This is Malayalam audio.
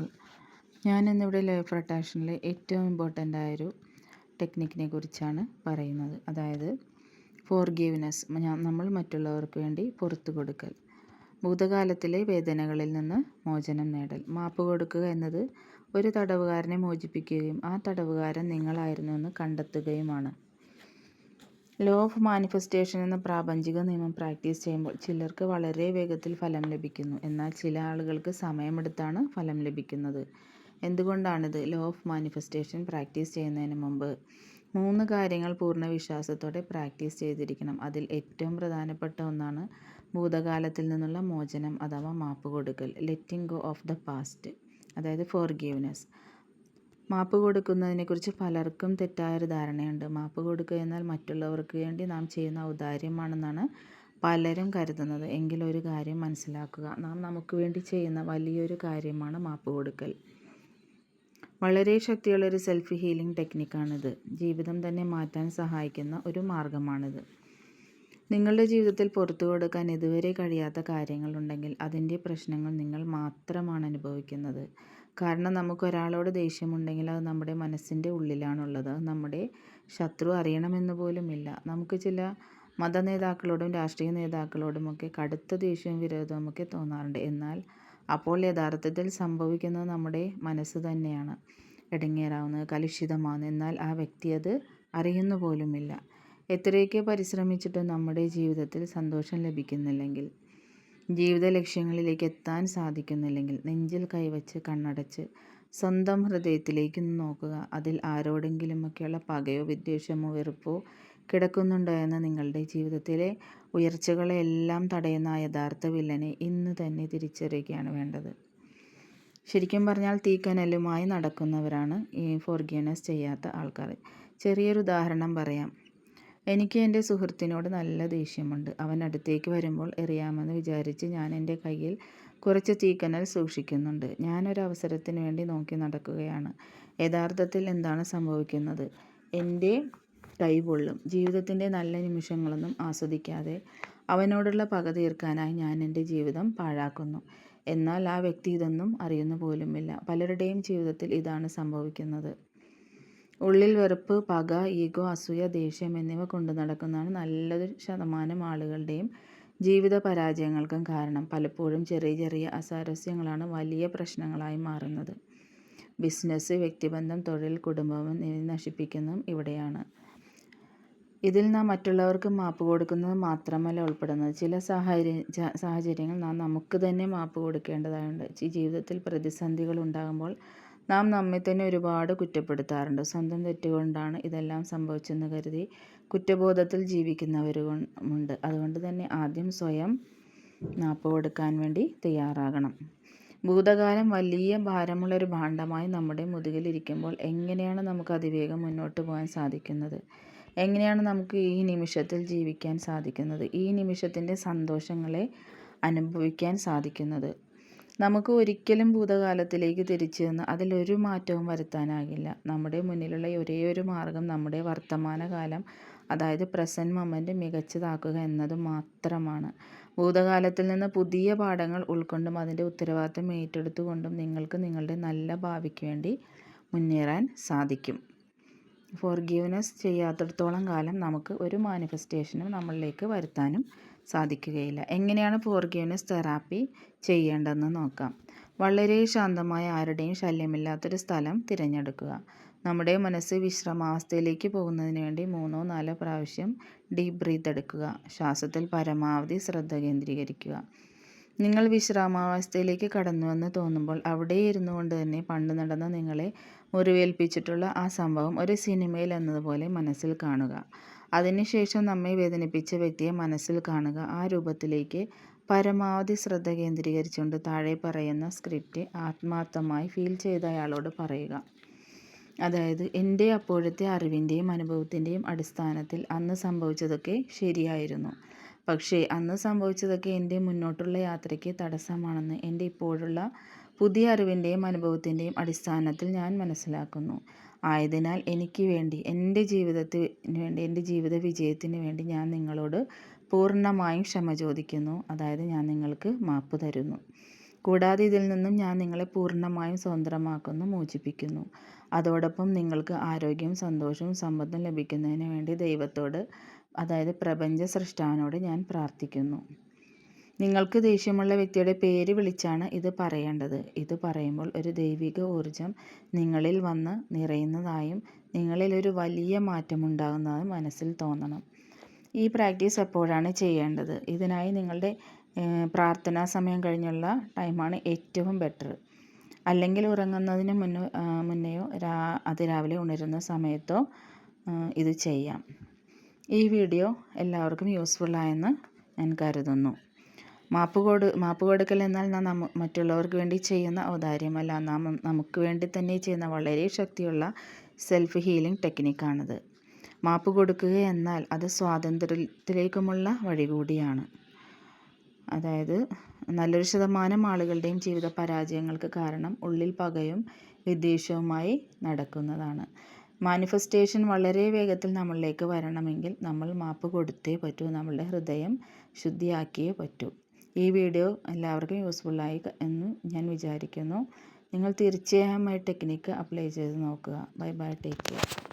അപ്പോൾ ഞാനിന്നിവിടെ ലൈഫ് റൊട്ടേഷനിൽ ഏറ്റവും ഇമ്പോർട്ടന്റ് ആയൊരു ടെക്നിക്കിനെ കുറിച്ചാണ് പറയുന്നത്. അതായത് ഫോർ ഗീവ്നെസ് നമ്മൾ മറ്റുള്ളവർക്ക് വേണ്ടി പുറത്തു കൊടുക്കൽ. ഭൂതകാലത്തിലെ വേദനകളിൽ നിന്ന് മോചനം നേടൽ. മാപ്പ് കൊടുക്കുക എന്നത് ഒരു തടവുകാരനെ മോചിപ്പിക്കുകയും ആ തടവുകാരൻ നിങ്ങളായിരുന്നുവെന്ന് കണ്ടെത്തുകയുമാണ്. ലോ ഓഫ് മാനിഫെസ്റ്റേഷൻ എന്ന പ്രാപഞ്ചിക നിയമം പ്രാക്ടീസ് ചെയ്യുമ്പോൾ ചിലർക്ക് വളരെ വേഗത്തിൽ ഫലം ലഭിക്കുന്നു. എന്നാൽ ചില ആളുകൾക്ക് സമയമെടുത്താണ് ഫലം ലഭിക്കുന്നത്. എന്തുകൊണ്ടാണിത്? ലോ ഓഫ് മാനിഫെസ്റ്റേഷൻ പ്രാക്ടീസ് ചെയ്യുന്നതിന് മുമ്പ് മൂന്ന് കാര്യങ്ങൾ പൂർണ വിശ്വാസത്തോടെ പ്രാക്ടീസ് ചെയ്തിരിക്കണം. അതിൽ ഏറ്റവും പ്രധാനപ്പെട്ട ഒന്നാണ് ഭൂതകാലത്തിൽ നിന്നുള്ള മോചനം അഥവാ മാപ്പ് കൊടുക്കൽ. Letting go of the past അതായത് ഫോർഗീവ്നെസ് മാപ്പ് കൊടുക്കുന്നതിനെക്കുറിച്ച് പലർക്കും തെറ്റായൊരു ധാരണയുണ്ട്. മാപ്പ് കൊടുക്കുക എന്നാൽ മറ്റുള്ളവർക്ക് വേണ്ടി നാം ചെയ്യുന്ന ഔദാര്യമാണെന്നാണ് പലരും കരുതുന്നത്. എങ്കിലൊരു കാര്യം മനസ്സിലാക്കുക. നാം നമുക്ക് വേണ്ടി ചെയ്യുന്ന വലിയൊരു കാര്യമാണ് മാപ്പ് കൊടുക്കൽ. വളരെ ശക്തിയുള്ളൊരു സെൽഫ് ഹീലിംഗ് ടെക്നിക്കാണിത്. ജീവിതം തന്നെ മാറ്റാൻ സഹായിക്കുന്ന ഒരു മാർഗമാണിത്. നിങ്ങളുടെ ജീവിതത്തിൽ പുറത്തു കൊടുക്കാൻ ഇതുവരെ കഴിയാത്ത കാര്യങ്ങളുണ്ടെങ്കിൽ അതിന്റെ പ്രശ്നങ്ങൾ നിങ്ങൾ മാത്രമാണ് അനുഭവിക്കുന്നത്. കാരണം നമുക്ക് ഒരാളോട് ദേഷ്യമുണ്ടെങ്കിൽ അത് നമ്മുടെ മനസ്സിന്റെ ഉള്ളിലാണുള്ളത്. നമ്മുടെ ശത്രു അറിയണമെന്ന് പോലുമില്ല. നമുക്ക് ചില മത നേതാക്കളോടും രാഷ്ട്രീയ നേതാക്കളോടുമൊക്കെ കടുത്ത ദേഷ്യവും വിരോധവും ഒക്കെ തോന്നാറുണ്ട്. എന്നാൽ അപ്പോൾ യഥാർത്ഥത്തിൽ സംഭവിക്കുന്നത് നമ്മുടെ മനസ്സ് തന്നെയാണ്. ഇടങ്ങേറാവുന്നത് കലുഷിതമാണ് എന്നാൽ ആ വ്യക്തി അത് അറിയുന്നു പോലുമില്ല. എത്രയൊക്കെ പരിശ്രമിച്ചിട്ടും നമ്മുടെ ജീവിതത്തിൽ സന്തോഷം ലഭിക്കുന്നില്ലെങ്കിൽ ജീവിത ലക്ഷ്യങ്ങളിലേക്ക് എത്താൻ സാധിക്കുന്നില്ലെങ്കിൽ നെഞ്ചിൽ കൈവച്ച് കണ്ണടച്ച് സ്വന്തം ഹൃദയത്തിലേക്ക് നോക്കുക. അതിൽ ആരോടെങ്കിലുമൊക്കെയുള്ള പകയോ വിദ്വേഷമോ വെറുപ്പോ കിടക്കുന്നുണ്ടോ എന്ന് നിങ്ങളുടെ ജീവിതത്തിലെ ഉയർച്ചകളെല്ലാം തടയുന്ന യഥാർത്ഥ വില്ലനെ ഇന്ന് തന്നെ തിരിച്ചറിയുകയാണ് വേണ്ടത്. ശരിക്കും പറഞ്ഞാൽ തീക്കനലുമായി നടക്കുന്നവരാണ് ഈ ഫോർഗീനസ് ചെയ്യാത്ത ആൾക്കാർ. ചെറിയൊരു ഉദാഹരണം പറയാം. എനിക്ക് എന്റെ സുഹൃത്തിനോട് നല്ല ദേഷ്യമുണ്ട്. അവൻ അടുത്തേക്ക് വരുമ്പോൾ എറിയാമെന്ന് വിചാരിച്ച് ഞാൻ എന്റെ കയ്യിൽ കുറച്ച് തീക്കനൽ സൂക്ഷിക്കുന്നുണ്ട്. ഞാനൊരവസരത്തിന് വേണ്ടി നോക്കി നടക്കുകയാണ്. യഥാർത്ഥത്തിൽ എന്താണ് സംഭവിക്കുന്നത്? എന്റെ കൈ പൊള്ളും. ജീവിതത്തിന്റെ നല്ല നിമിഷങ്ങളൊന്നും ആസ്വദിക്കാതെ അവനോടുള്ള പക തീർക്കാനായി ഞാൻ എന്റെ ജീവിതം പാഴാക്കുന്നു. എന്നാൽ ആ വ്യക്തി ഇതൊന്നും അറിയുന്നു പോലുമില്ല. പലരുടെയും ജീവിതത്തിൽ ഇതാണ് സംഭവിക്കുന്നത്. ഉള്ളിൽ വെറുപ്പ് പക ഈഗോ അസൂയ ദേഷ്യം എന്നിവ കൊണ്ടു നടക്കുന്നതാണ് നല്ലൊരു ശതമാനം ആളുകളുടെയും ജീവിത പരാജയങ്ങൾക്കും കാരണം. പലപ്പോഴും ചെറിയ ചെറിയ അസാരസ്യങ്ങളാണ് വലിയ പ്രശ്നങ്ങളായി മാറുന്നത്. ബിസിനസ് വ്യക്തിബന്ധം തൊഴിൽ കുടുംബം എന്നിവ നശിപ്പിക്കുന്നതും ഇവിടെയാണ്. ഇതിൽ നാം മറ്റുള്ളവർക്ക് മാപ്പ് കൊടുക്കുന്നത് മാത്രമല്ല ഉൾപ്പെടുന്നത്. ചില സാഹചര്യ സാഹചര്യങ്ങൾ നാം നമുക്ക് തന്നെ മാപ്പ് കൊടുക്കേണ്ടതായുണ്ട്. ജീവിതത്തിൽ പ്രതിസന്ധികൾ ഉണ്ടാകുമ്പോൾ നാം നമ്മെ തന്നെ ഒരുപാട് കുറ്റപ്പെടുത്താറുണ്ട്. സ്വന്തം തെറ്റുകൊണ്ടാണ് ഇതെല്ലാം സംഭവിച്ചെന്ന് കരുതി കുറ്റബോധത്തിൽ ജീവിക്കുന്നവരുമുണ്ട്. അതുകൊണ്ട് തന്നെ ആദ്യം സ്വയം നാപ്പ് കൊടുക്കാൻ വേണ്ടി തയ്യാറാകണം. ഭൂതകാലം വലിയ ഭാരമുള്ളൊരു ഭാണ്ഡമായി നമ്മുടെ മുതുകിലിരിക്കുമ്പോൾ എങ്ങനെയാണ് നമുക്ക് അതിവേഗം മുന്നോട്ട് പോകാൻ സാധിക്കുന്നത്? എങ്ങനെയാണ് നമുക്ക് ഈ നിമിഷത്തിൽ ജീവിക്കാൻ സാധിക്കുന്നത്? ഈ നിമിഷത്തിന്റെ സന്തോഷങ്ങളെ അനുഭവിക്കാൻ സാധിക്കുന്നത്? നമുക്ക് ഒരിക്കലും ഭൂതകാലത്തിലേക്ക് തിരിച്ചു ചെന്ന് അതിലൊരു മാറ്റവും വരുത്താനാകില്ല. നമ്മുടെ മുന്നിലുള്ള ഒരേ ഒരു മാർഗം നമ്മുടെ വർത്തമാനകാലം അതായത് പ്രസന്റ് മൊമെന്റ് മികച്ചതാക്കുക എന്നത് മാത്രമാണ്. ഭൂതകാലത്തിൽ നിന്ന് പുതിയ പാഠങ്ങൾ ഉൾക്കൊണ്ടും അതിന്റെ ഉത്തരവാദിത്തം ഏറ്റെടുത്തുകൊണ്ടും നിങ്ങൾക്ക് നിങ്ങളുടെ നല്ല ഭാവിക്ക് വേണ്ടി മുന്നേറാൻ സാധിക്കും. ഫോർഗീവ്നെസ് ചെയ്യാത്തിടത്തോളം കാലം നമുക്ക് ഒരു മാനിഫെസ്റ്റേഷനും നമ്മളിലേക്ക് വരുത്താനും സാധിക്കുകയില്ല. എങ്ങനെയാണ് ഫോർഗീവ്നെസ് തെറാപ്പി ചെയ്യേണ്ടതെന്ന് നോക്കാം. വളരെ ശാന്തമായ ആരുടെയും ശല്യമില്ലാത്തൊരു സ്ഥലം തിരഞ്ഞെടുക്കുക. നമ്മുടെ മനസ്സ് വിശ്രമാവസ്ഥയിലേക്ക് പോകുന്നതിന് വേണ്ടി മൂന്നോ നാലോ പ്രാവശ്യം ഡീപ്പ് ബ്രീത്ത് എടുക്കുക. ശ്വാസത്തിൽ പരമാവധി ശ്രദ്ധ കേന്ദ്രീകരിക്കുക. നിങ്ങൾ വിശ്രാമാവസ്ഥയിലേക്ക് കടന്നുവെന്ന് തോന്നുമ്പോൾ അവിടെ ഇരുന്നു കൊണ്ട് തന്നെ പണ്ട് നടന്ന നിങ്ങളെ മുറിവേൽപ്പിച്ചിട്ടുള്ള ആ സംഭവം ഒരു സിനിമയിൽ എന്നതുപോലെ മനസ്സിൽ കാണുക. അതിനുശേഷം നമ്മെ വേദനിപ്പിച്ച വ്യക്തിയെ മനസ്സിൽ കാണുക. ആ രൂപത്തിലേക്ക് പരമാവധി ശ്രദ്ധ കേന്ദ്രീകരിച്ചുകൊണ്ട് താഴെ പറയുന്ന സ്ക്രിപ്റ്റ് ആത്മാർത്ഥമായി ഫീൽ ചെയ്ത അയാളോട് പറയുക. അതായത് എന്റെ അപ്പോഴത്തെ അറിവിന്റെയും അനുഭവത്തിന്റെയും അടിസ്ഥാനത്തിൽ അന്ന് സംഭവിച്ചതൊക്കെ ശരിയായിരുന്നു. പക്ഷേ അന്ന് സംഭവിച്ചതൊക്കെ എന്റെ മുന്നോട്ടുള്ള യാത്രയ്ക്ക് തടസ്സമാണെന്ന് എന്റെ ഇപ്പോഴുള്ള പുതിയ അറിവിന്റെയും അനുഭവത്തിന്റെയും അടിസ്ഥാനത്തിൽ ഞാൻ മനസ്സിലാക്കുന്നു. ആയതിനാൽ എനിക്ക് വേണ്ടി എന്റെ ജീവിതത്തിന് വേണ്ടി എന്റെ ജീവിത വിജയത്തിന് വേണ്ടി ഞാൻ നിങ്ങളോട് പൂർണമായും ക്ഷമ ചോദിക്കുന്നു. അതായത് ഞാൻ നിങ്ങൾക്ക് മാപ്പ് തരുന്നു. കൂടാതെ ഇതിൽ നിന്നും ഞാൻ നിങ്ങളെ പൂർണമായും സ്വതന്ത്രമാക്കുന്നു മോചിപ്പിക്കുന്നു. അതോടൊപ്പം നിങ്ങൾക്ക് ആരോഗ്യവും സന്തോഷവും സമ്പത്തും ലഭിക്കുന്നതിന് വേണ്ടി ദൈവത്തോട് അതായത് പ്രപഞ്ച സൃഷ്ടാവിനോട് ഞാൻ പ്രാർത്ഥിക്കുന്നു. നിങ്ങൾക്ക് ദേഷ്യമുള്ള വ്യക്തിയുടെ പേര് വിളിച്ചാണ് ഇത് പറയേണ്ടത്. ഇത് പറയുമ്പോൾ ഒരു ദൈവിക ഊർജം നിങ്ങളിൽ വന്ന് നിറയുന്നതായും നിങ്ങളിൽ ഒരു വലിയ മാറ്റമുണ്ടാകുന്നതായും മനസ്സിൽ തോന്നണം. ഈ പ്രാക്ടീസ് എപ്പോഴാണ് ചെയ്യേണ്ടത്? ഇതിനായി നിങ്ങളുടെ പ്രാർത്ഥനാ സമയം കഴിഞ്ഞുള്ള ടൈമാണ് ഏറ്റവും ബെറ്റർ. അല്ലെങ്കിൽ ഉറങ്ങുന്നതിന് മുന്നേ മുന്നെയോ രാ അതിരാവിലെ ഉണരുന്ന സമയത്തോ ഇത് ചെയ്യാം. ഈ വീഡിയോ എല്ലാവർക്കും യൂസ്ഫുള്ളായെന്ന് ഞാൻ കരുതുന്നു. മാപ്പ് കൊടു മാപ്പ് കൊടുക്കൽ എന്നാൽ നാം മറ്റുള്ളവർക്ക് വേണ്ടി ചെയ്യുന്ന ഔദാര്യമല്ല. നാം നമുക്ക് വേണ്ടി തന്നെ ചെയ്യുന്ന വളരെ ശക്തിയുള്ള സെൽഫ് ഹീലിംഗ് ടെക്നിക്കാണിത് മാപ്പ് കൊടുക്കുക എന്നാൽ അത് സ്വാതന്ത്ര്യത്തിലേക്കുമുള്ള വഴി കൂടിയാണ്. അതായത് നല്ലൊരു ശതമാനം ആളുകളുടെയും ജീവിത പരാജയങ്ങൾക്ക് കാരണം ഉള്ളിൽ പകയും വിദ്വേഷവുമായി നടക്കുന്നതാണ്. മാനിഫെസ്റ്റേഷൻ വളരെ വേഗത്തിൽ നമ്മളിലേക്ക് വരണമെങ്കിൽ നമ്മൾ മാപ്പ് കൊടുത്തേ പറ്റൂ നമ്മളുടെ ഹൃദയം ശുദ്ധിയാക്കിയേ പറ്റൂ. ഈ വീഡിയോ എല്ലാവർക്കും യൂസ്ഫുൾ ആയി എന്ന് ഞാൻ വിചാരിക്കുന്നു. നിങ്ങൾ തീർച്ചയായും ഈ ടെക്നിക്ക് അപ്ലൈ ചെയ്ത് നോക്കുക. Bye bye take care